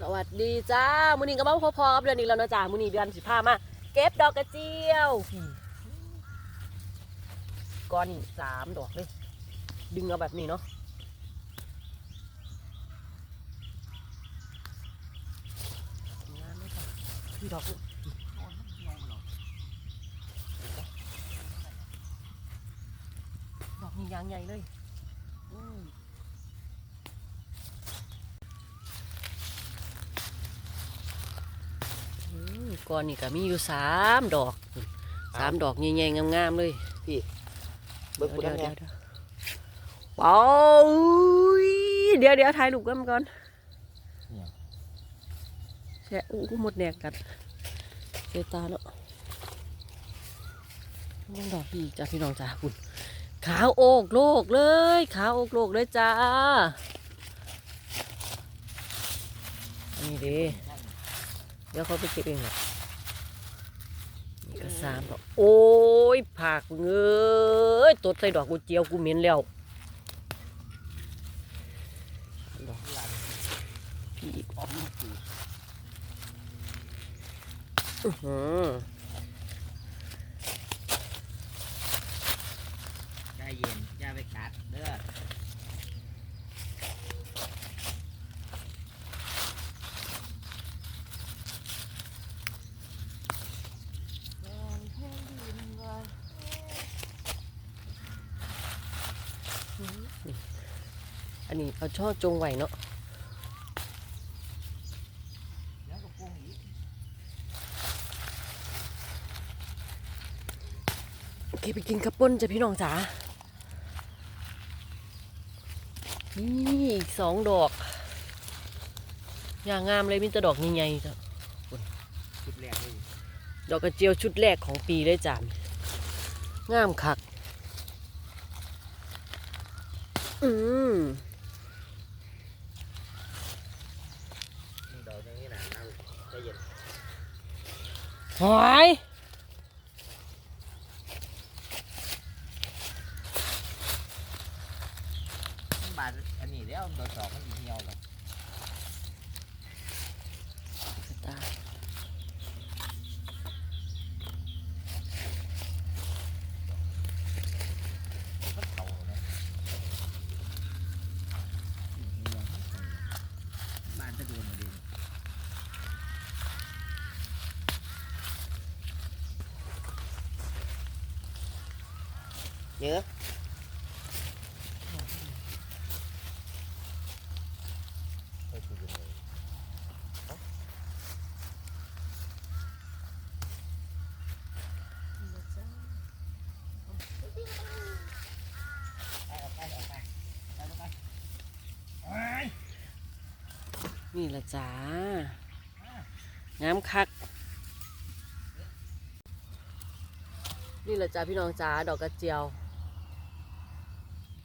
สวัสดีจ้ามื้อนี้ก็มาพอๆกับเดือนนี้แล้วนะจ้ามื้อนี้เดือนสิพามาเก็บดอกกระเจียวก้อนนี่สามดอกเลยดึงเอาแบบนี้เนาะพี่ดอกดอกนี่ยางใหญ่เลยอืม อืม ก่อนนี่ก็มีอยู่สามดอกสามดอกใหญ่ๆงามๆเลยพี่เบิกคุณเดี๋ยวน้ำเดี๋เนี่ยวยเดี๋ยวเป้าเดี๋ยวเดี๋ยวถ่ายรูปกันก่อนแช่อู้หมดแดกกัดเจตาเนาะยังดอกพี่จ้าพี่น้องจ้าคุณขาวโอกโลกเลยขาวโอกโลกเลยจ้าอันนี้เดีเดี๋ยวเขาไปเก็บเองหรอกนี่ก็ สามดอกโอ้ยผักเงยตดใส่ดอกกูเจียวกูเหม็นแล้วดอกพี่อีกออกมาอื้อหือใจเย็นอย่าไปกัดเด้อ อันนี้เขาชอบจงไหวเนาะเก็ปรุงอีกโอเคไปกินกระปุ้นจ้ะพี่น้องจ๋า นี่อีกสองดอก อย่างงามเลยมีแต่ดอกใหญ่ๆจ้ะชุดแรกเลยดอกกระเจียวชุดแรกของปีเลยจ้ะงามคัก อืม นี่ดอกอย่างนี้นะเอาใจเย็น หายมันบาดอันนี้แล้วดอกสองมันอีเหี่ยวหรอก ตาย มันเข่าเลยบานจะโดนมาดี เยอะ ไปคุยกันเลยไปออกไปออกไปไปออกไปเอ้ยนี่ละจ้างามคัก นี่ละจ้าพี่น้องจ้าดอกกระเจียว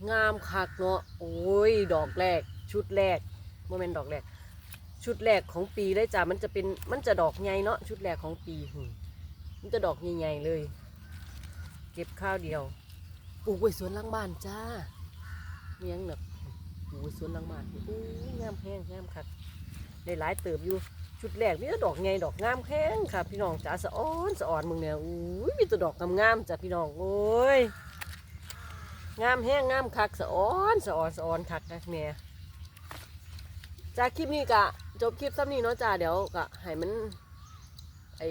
งามคักเนาะโอ้ยดอกแรก ชุดแรกโมเมนต์ดอกแรก ชุดแรกของปีเลยจ้ามันจะเป็นมันจะดอกใหญ่เนาะชุดแรกของปีมันจะดอกใหญ่ๆเลย เก็บข้าวเดียวปลูกไว้สวนหลังบ้านจ้าเลี้ยงแบบปลูกไว้สวนหลังบ้านโอ้ยงามแห้งงามคักได้หลายเติบอยู่ชุดแรกมีแต่ดอกไงดอกงามแข้งค่ะ พี่น้องจ๋าสะอ้อนสะอ่อนมึงเนี่ยอุ้ยมีแต่ดอกงามๆจ้ะพี่น้องโอ้ย งามแห้งงามคักสะอ้อนสะอ่อนสะอ่อนคักนะแม่จากคลิปนี้กะจบคลิปซ้ำนี้เนาะจ้าเดี๋ยวกะให้มันไอ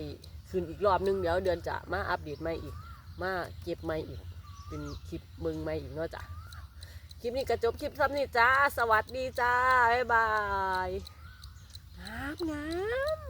คืนอีกรอบนึงเดี๋ยวเดือนจะมาอัปเดตใหม่อีก มาเก็บใหม่อีก เป็นคลิปมึงใหม่อีกเนาะจ้ะคลิปนี้ก็จบคลิปซ้ำนี้จ้า สวัสดีจ้า บ๊ายบายงามงาม